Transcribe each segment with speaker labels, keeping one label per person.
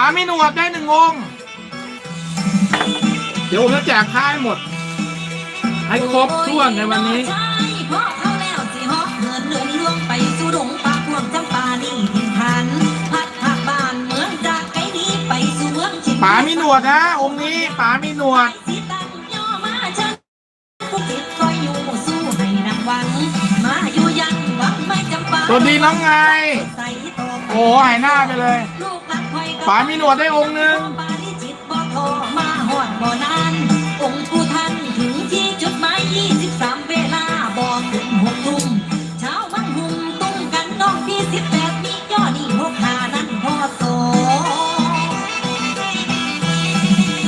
Speaker 1: าไม่หนวดได้หนึ่งองค์ เดี๋ยวผมจะแจกผ้าให้หมด ให้ครบถ้วนในวันนี้
Speaker 2: ใช่เพราะเขาแล้วสิฮอกเดินเดินล่วงไปสู่ดงป่าพวงจำปานี่ดินพันพัดผักบ้านเมืองจากไกลนี้ไปสู่เมืองเชียง
Speaker 1: ป๋ามีหนวดนะ องค์นี้ป๋ามีหนวด
Speaker 2: สิตั้งย่อมาเชิญผู้ติดคอยอยู่สู้ให้นักหวังมาอยู่ยันหวังไม่จำปา
Speaker 1: สวัสดีน้องไง
Speaker 2: ใส่ต่อไป
Speaker 1: โอ้หายหน้าไปเลย ป๋ามีหนวดได้องค์หนึ่ง
Speaker 2: ปาลิจิตบ่โทรมาหอดบ่นานองค์ผู้ท่านถึงที่จุดหมาย23 เวลาบ่ถึงหกทุ่มเช้ามันหุ่มตุ้มกันน้องพี่18มีย่อนี่หกหานั้นพอโส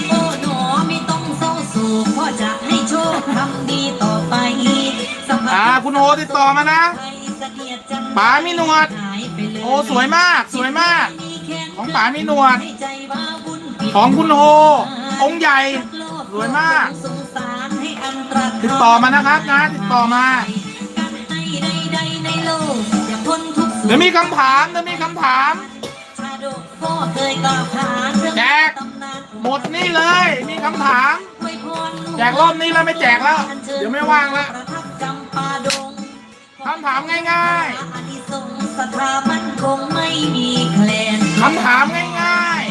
Speaker 2: โอ้หนอไม่ต้องเศร้าโศกพ่อจะให้โชคทำดีต่อไปสัมผัส
Speaker 1: อ่าคุณโอติดต่อมานะ
Speaker 2: ไปเสนียดจันทร์
Speaker 1: ป๋ามีหนวด
Speaker 2: หายไปเลย
Speaker 1: โอ้สวยมาก สวยมาก ของป๋ามีหนวด
Speaker 2: ให้ใจว่าบุญผิด
Speaker 1: ของคุณโฮองค์ใหญ่สวยมาก
Speaker 2: สงสารให้อันตราย
Speaker 1: ติดต่อมานะครับนะ ติดต่อมา
Speaker 2: กันให้ใดๆในโลกอย่าพ้นทุกข์สุข
Speaker 1: เดี๋ยวมีคำถามเดี๋ยวมีคำถาม
Speaker 2: ชาดกพ่อเคยกล่าวขานเรื่อง
Speaker 1: แจก
Speaker 2: ตำนาน
Speaker 1: หมดนี่เลย มีคำถาม
Speaker 2: อวยพรลู
Speaker 1: แจกรอบนี้แล้วไม่แจกแล้ว เดี๋ยวไม่ว่างแล้ว
Speaker 2: ประทับจำปาดง
Speaker 1: คำถามง่าย
Speaker 2: อานิสงส์ศรัทธามันคงไม่มีแคลน
Speaker 1: ๆ คำถามง่าย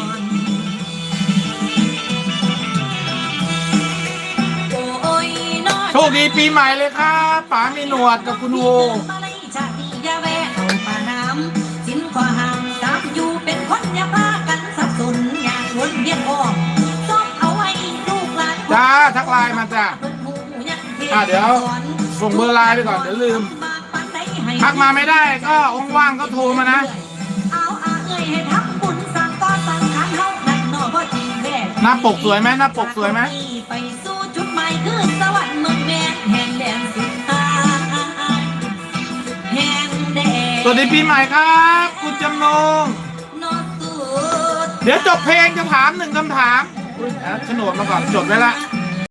Speaker 2: โอ้ยน้อ
Speaker 1: ๆโชคดีปีใหม่เลยครับป๋ามีหนวดกับคุณโฮ
Speaker 2: มาเลยจากนี้อย่าแวะเอาป่าน้ำสินขวาห่างตามอยู่เป็นคนอย่าพากันสับสนอย่างวนเวียนออกซอบเอาไว้ลูกหลาน
Speaker 1: จ้าทักไลน์มาจ้าอะเดี๋ยวส่งเบอร์ไลน์ไปก่อนเดี๋ยวลืมทักมาไม่ได้ก็ว่างๆก็โทรมานะ
Speaker 2: เอาอาเอ้ยให้ทำบุญสั่งก็สั่งขันเฮานั่นเนอบ่จริงแท้
Speaker 1: หน้าปกสวยไหมหน้าปกสวยไหม
Speaker 2: ไปสู่จุดหมายคือสวรรค์เมืองแม่แห่งแดนสุดตาแห่งแดน
Speaker 1: สวัสดีปีใหม่ครับ คุณจำนง
Speaker 2: นอสุด
Speaker 1: เดี๋ยวจบเพลงจะถามหนึ่งคำถามอุ๊ยเอาโฉนดมาก่อนจดไว้ละ
Speaker 2: แ